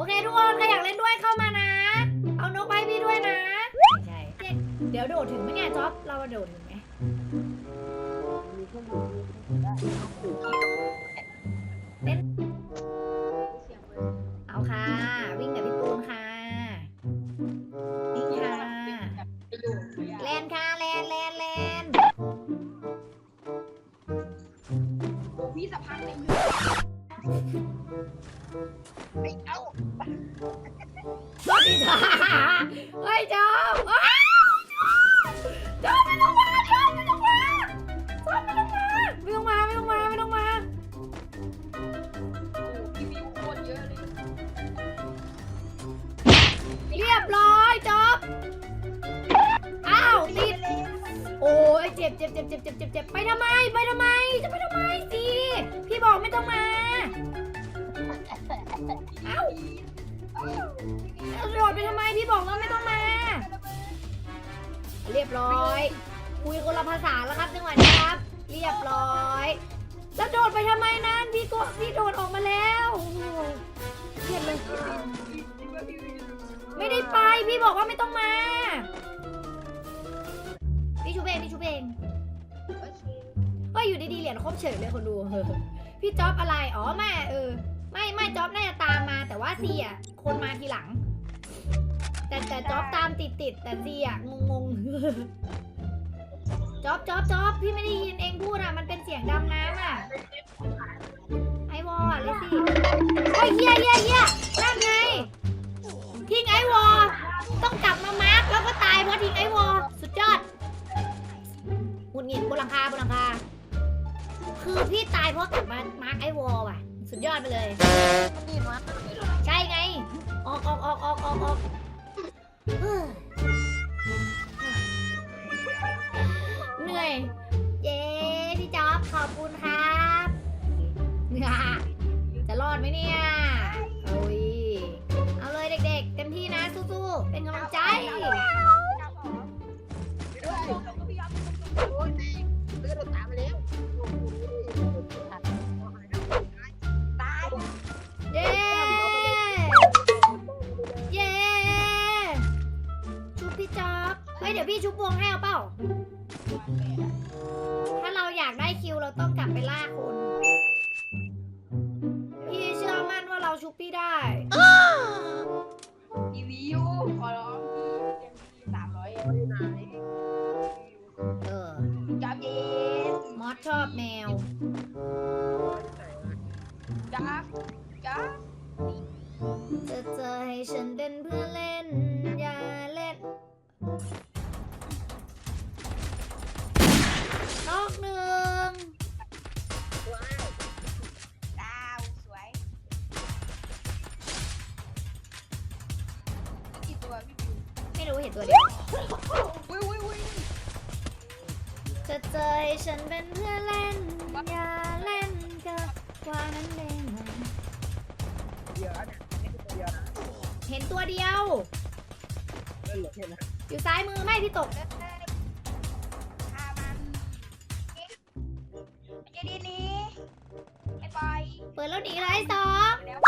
โอเคทุกคนใครอยากเล่นด้วยเข้ามานะ เอานกไปพี่ด้วยนะ ไม่ใช่ เดี๋ยวโดดถึงไหมเนี่ยจ๊อบ เราโดดถึงไหม มีเครื่องดื่มได้ดื่มที่เอา ไอ้เอาสวัสดีค่ะเฮ้ยจ๊อบอ้าวจ๊อบไม่ต้องมาจ๊อบไม่ต้องมาจ๊อบไม่ต้องมาไม่ต้องมาไม่ต้องมาไม่ต้องมาพี่วิวโคตรเยอะเลยเรียบร้อยจบอ้าวติดโอ้ยเจ็บเจ็บเจ็บเจ็บเจ็บเจ็บเจ็บไปทำไมไปทำไมจะไปทำไมสิพี่บอกไม่ต้องมา เอ้าโดดไปทำไมพี่บอกว่าไม่ต้องมา เรียบร้อย คุยคนละภาษาแล้วครับจังหวะนี้ครับ เรียบร้อยแล้วโดดไปทำไมนั้นพี่ก็พี่โดดออกมาแล้วเครียดเลยไม่ได้ไปพี่บอกว่าไม่ต้องมา พี่ชูเองพี่ชูเองเฮ้ยอยู่ดีๆเหรียญครบเฉยเลยคนดูพี่จ๊อบอะไร อ๋อไม่เออ ไม่ไม่จ๊อบน่าจะตามมา แต่ว่าซีอะคนมาทีหลัง แต่แต่จ๊อบตามติดติดๆแต่ซีอะงงงๆจ๊อบจ๊อบจ๊อบพี่ไม่ได้ยินเองพูดอะมันเป็นเสียงดำน้ำอะไอวอลเลยสิโอ้ยเฮียเฮียเฮียนั่นไงทิ้งไอวอลต้องกลับมามาร์กแล้วก็ตายเพราะทิ้งไอวอลสุดยอดหงุดหงิดบนหลังคาบนหลังคาคือพี่ตายเพราะกลับมามาร์กไอวอลว่ะ สุดยอดไปเลย มันดีมากใช่ไง ออกออกออกออกออกออกเฮ้ยเหนื่อย เย้พี่จ๊อบขอบคุณครับเหนื่อยจะรอดไหมเนี่ยโอ้ยเอาเลยเด็กๆ เต็มที่นะสู้ๆ เป็นกำลังใจ จับจับจะเจอให้ฉันเป็นเพื่อนเล่น อย่าเล่น นอกหนึ่งดาวสวยกี่ตัวพี่วิวไม่รู้เห็นตัวเดียวอุ้ยอุ้ยอุ้ยจะเจอให้ฉันเป็นเพื่อนเล่น อย่าเล่นกับ ว่านั้นเองไหมเดียวนะนี่คือตัวเดียวนะเห็นตัวเดียว เล่นเหลือแค่นั้นอยู่ซ้ายมือไม่ที่ตก จะดีนี้ไม่ปล่อยเปิดแล้วหนีเลยสอง แล้ว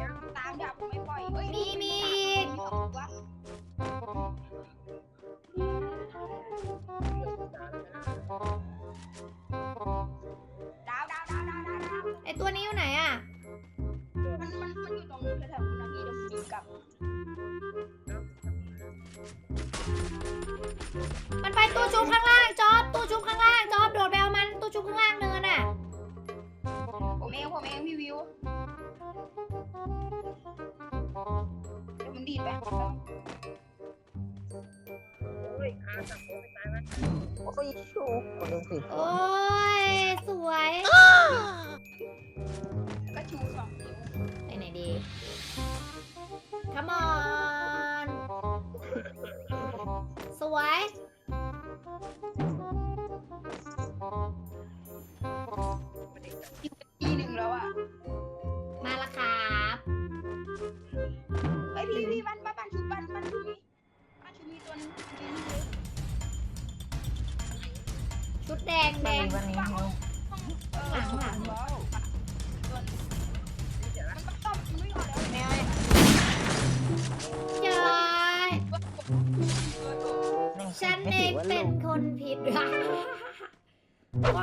ยังตามจับไม่ปล่อยเฮ้ยมีมีอีกสองตัว เดี๋ยวมันดีดไปโอ้ยอาจับผมไม่ตายมั้ยโอ้ยชูคนหนึ่งสิโอ้ย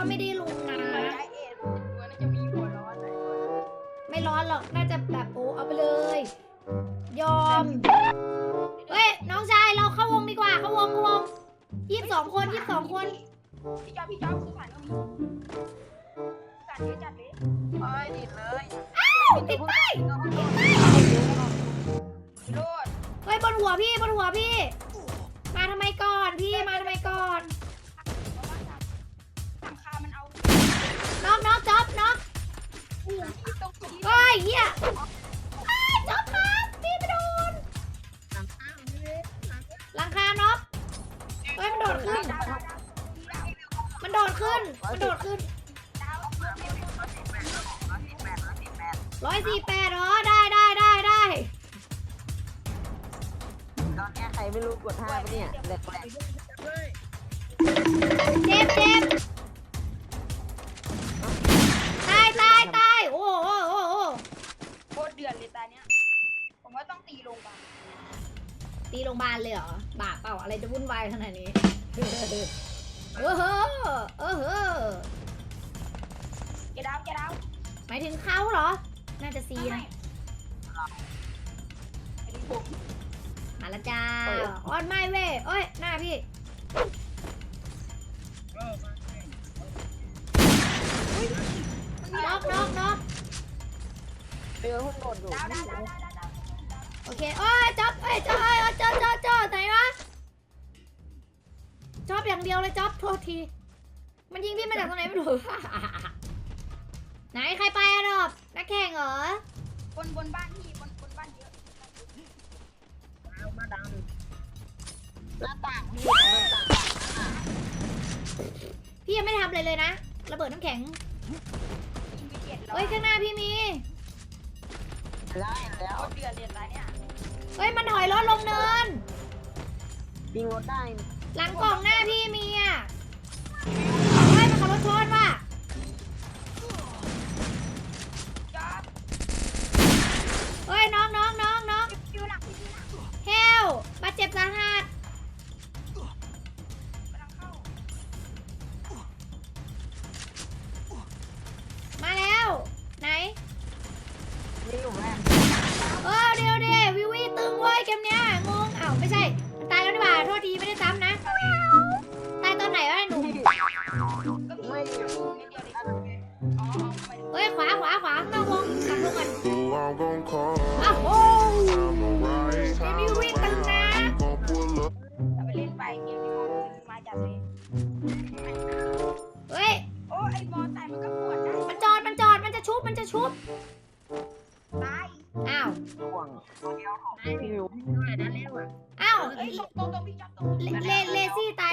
ไม่ได้ลุงนะหัวใจเอ็ดตัวน่าจะมีหัวร้อนหน่อยตัวนั้นไม่ร้อนหรอก น่าจะแบบโอ้เอาไปเลย ยอม เฮ้ย น้องชายเราเข้าวงดีกว่า เข้าวงเข้าวงยี่สิบสองคนยี่สิบสองคน พี่จ๊อบพี่จ๊อบสุสานก็มีสุสานเยอะจัดเลยเอ้ยดิดเลยติดป้ายโลดเฮ้ยบนหัวพี่บนหัวพี่ มาทำไมก่อนพี่มาทำไมก่อน อกน็อกจ็อบน็อกที่ตรงที่เฮ้ยเฮียอ้ายจ็อบครับพี่ไม่โดนหลังคาน็อกเฮ้ยมันโดดขึ้นดาวดาวดาวมันโดดขึ้น มันโดดขึ้นดาวร้อยสี่แปดอ๋อได้ได้ได้ได้ตอนเนี้ยใครไม่รู้กดห้าปะเนี่ยแหลกแหลกเจ็บเจ็บ ตีโรงพยาบาลเลยเหรอบาปเปล่าอะไรจะวุ่นวายขนาดนี้เออเฮ้อเออเฮ้อแกดาวแกดาวหมายถึงเขาเหรอ น่าจะซีนะไอ้ดิผมมาและจ้าออนไม่เว้ยเอ้ย หน้าพี่น็อกน็อกน็อกเรือหุ้นโดดอยู่ดาวดาวดาวดาวดาวดาว โอเคโอ้ยจ๊อบเอ้ยจ๊อบเอ้ยจ๊อบจ๊อบจ๊อบไหนวะจ๊อบอย่างเดียวเลยจ๊อบโทษที มันยิงพี่มาจากตรงไหนไม่รู้ ไหนใครไปอะดอบนักแข่งเหรอบนบนบ้านพี่บนบนบ้านเยอะมาดำหน้าต่างพี่หน้าต่างพี่ยังไม่ทำอะไรเลยนะระเบิดน้ำแข็งยิงไปเจ็ดแล้วเฮ้ยข้างหน้าพี่มีได้แล้วโคตรเดือดเลยตาเนี้ย เฮ้ย มันถอยรถลงเนินปิงรถได้ หลังกล่องหน้าพี่มีอะ ไม่ใช่มันตายแล้วนี่หว่าโทษทีไม่ได้ซ้ำนะ ตายตอนไหนวะหนุ่มไม่เดียวเลยอ๋อไปเฮ้ยขวาขวาขวาข้างนอกวงกลับวงก่อน Who I'm gon' call? อ้าวโอ้ Time to rise, เกม time นี้ to วิวีตึงนะ I'm gon' pull up. เอาไปเล่นไปเกมนี้ผมซื้อมาจัดเลย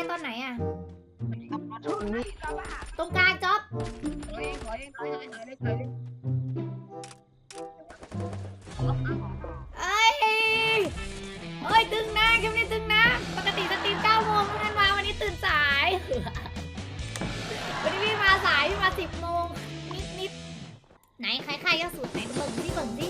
ตายตอนไหนอะรถชนนี่จ๊อบอะตรงกลางจ็อบเอ้ยเอ้ยตึงนะเกมนี้ตึงนะ ปกติสตรีม9โมงเท่านั้นมาวันนี้ตื่นสาย วันนี้พี่มาสายพี่มา10โมงนิดนิดๆไหนใครใครก็สุดไหนเบิ่งสิเบิ่งสิ